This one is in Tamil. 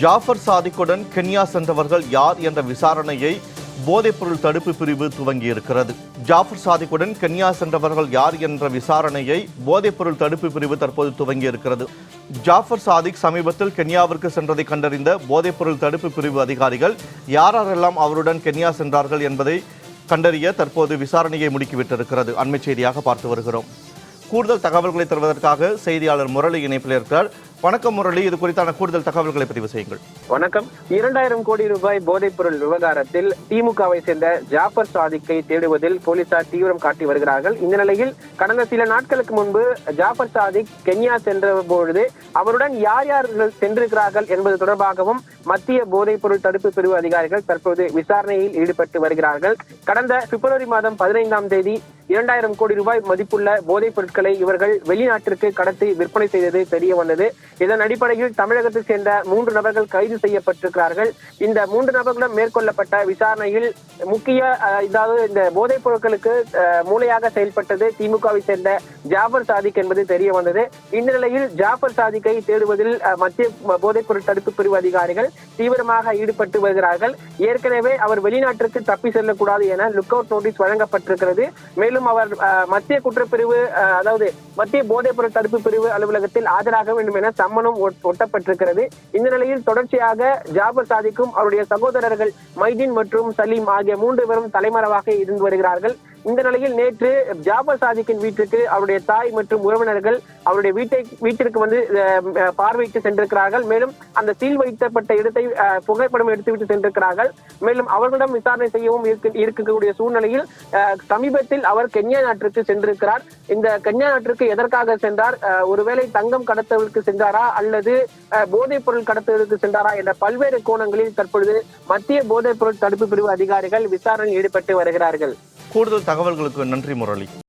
ஜாஃபர் சாதிக்குடன் கென்யா சென்றவர்கள் யார் என்ற விசாரணையை போதைப்பொருள் தடுப்பு பிரிவு துவங்கியிருக்கிறது. ஜாஃபர் சாதிக்குடன் கென்யா சென்றவர்கள் யார் என்ற விசாரணையை போதைப்பொருள் தடுப்பு பிரிவு தற்போது துவங்கியிருக்கிறது. ஜாஃபர் சாதிக் சமீபத்தில் கென்யாவிற்கு சென்றதை கண்டறிந்த போதைப்பொருள் தடுப்பு பிரிவு அதிகாரிகள் யாரெல்லாம் அவருடன் கென்யா சென்றார்கள் என்பதை கண்டறிய தற்போது விசாரணையை முடுக்கிவிட்டிருக்கிறது. அண்மை செய்தியாக பார்த்து வருகிறோம். கூடுதல் தகவல்களை தருவதற்காக செய்தியாளர் முரளி இணைப்பில் இருக்கிறார். வணக்கம் முரளி இது குறித்தான கூடுதல் தகவல்களை பதிவு செய்யுங்கள். வணக்கம். இரண்டாயிரம் கோடி ரூபாய் போதைப் பொருள் விவகாரத்தில் திமுகவை சேர்ந்த ஜாஃபர் சாதிக்கை தேடுவதில் போலீசார் தீவிரம் காட்டி வருகிறார்கள். இந்த நிலையில் கடந்த சில நாட்களுக்கு முன்பு ஜாஃபர் சாதிக் கென்யா சென்ற பொழுது அவருடன் யார் யார் சென்றிருக்கிறார்கள் என்பது தொடர்பாகவும் மத்திய போதைப் பொருள் தடுப்பு பிரிவு அதிகாரிகள் தற்போது விசாரணையில் ஈடுபட்டு வருகிறார்கள். கடந்த பிப்ரவரி மாதம் பதினைந்தாம் தேதி இரண்டாயிரம் கோடி ரூபாய் மதிப்புள்ள போதைப் பொருட்களை இவர்கள் வெளிநாட்டிற்கு கடத்தி விற்பனை செய்தது தெரிய வந்தது. இதன் அடிப்படையில் தமிழகத்தை சேர்ந்த மூன்று நபர்கள் கைது செய்யப்பட்டிருக்கிறார்கள். இந்த மூன்று நபர்களும் மேற்கொள்ளப்பட்ட விசாரணையில் முக்கிய இதாவது இந்த போதைப் பொருட்களுக்கு மூளையாக செயல்பட்டது திமுகவை சேர்ந்த ஜாபர் சாதிக் என்பது தெரிய வந்தது. இந்த நிலையில் ஜாபர் சாதிக்கை தேடுவதில் மத்திய போதைப் பொருள் தடுப்பு பிரிவு அதிகாரிகள் தீவிரமாக ஈடுபட்டு வருகிறார்கள். ஏற்கனவே அவர் வெளிநாட்டிற்கு தப்பி செல்லக்கூடாது என லுக் அவுட் நோட்டீஸ் வழங்கப்பட்டிருக்கிறது. மேலும் அவர் மத்திய குற்றப்பிரிவு அதாவது மத்திய போதைப் பொருள் தடுப்பு பிரிவு அலுவலகத்தில் ஆஜராக வேண்டும் என சம்மனும் ஒட்- ஒட்டப்பட்டிருக்கிறது. இந்த நிலையில் தொடர்ச்சியாக ஜாபர் சாதிக்கும் அவருடைய சகோதரர்கள் மைதீன் மற்றும் சலீம் ஆகிய மூன்று பேரும் தலைமறைவாக இருந்து வருகிறார்கள். இந்த நிலையில் நேற்று ஜாபர் சாதிக்கின் வீட்டிற்கு அவருடைய தாய் மற்றும் உறவினர்கள் அவருடைய வீட்டை வீட்டிற்கு வந்து பார்வையிட்டு சென்றிருக்கிறார்கள். மேலும் அந்த சீல் வைத்தப்பட்ட இடத்தை அஹ், புகைப்படம் எடுத்துவிட்டு சென்றிருக்கிறார்கள். மேலும் அவர்களிடம் விசாரணை செய்யவும் இருக்கு- இருக்கக்கூடிய சூழ்நிலையில் சமீபத்தில் அவர் கென்யா நாட்டிற்கு சென்றிருக்கிறார். இந்த கென்யா நாட்டிற்கு எதற்காக சென்றார்? ஒருவேளை தங்கம் கடத்தலுக்கு சென்றாரா? அல்லது போதைப் பொருள் கடத்தலுக்கு சென்றாரா? என்ற பல்வேறு கோணங்களில் தற்பொழுது மத்திய போதைப் பொருள் தடுப்பு பிரிவு அதிகாரிகள் விசாரணையில் ஈடுபட்டு வருகிறார்கள். கூடுதல் தகவல்களுக்கு நன்றி முரளி.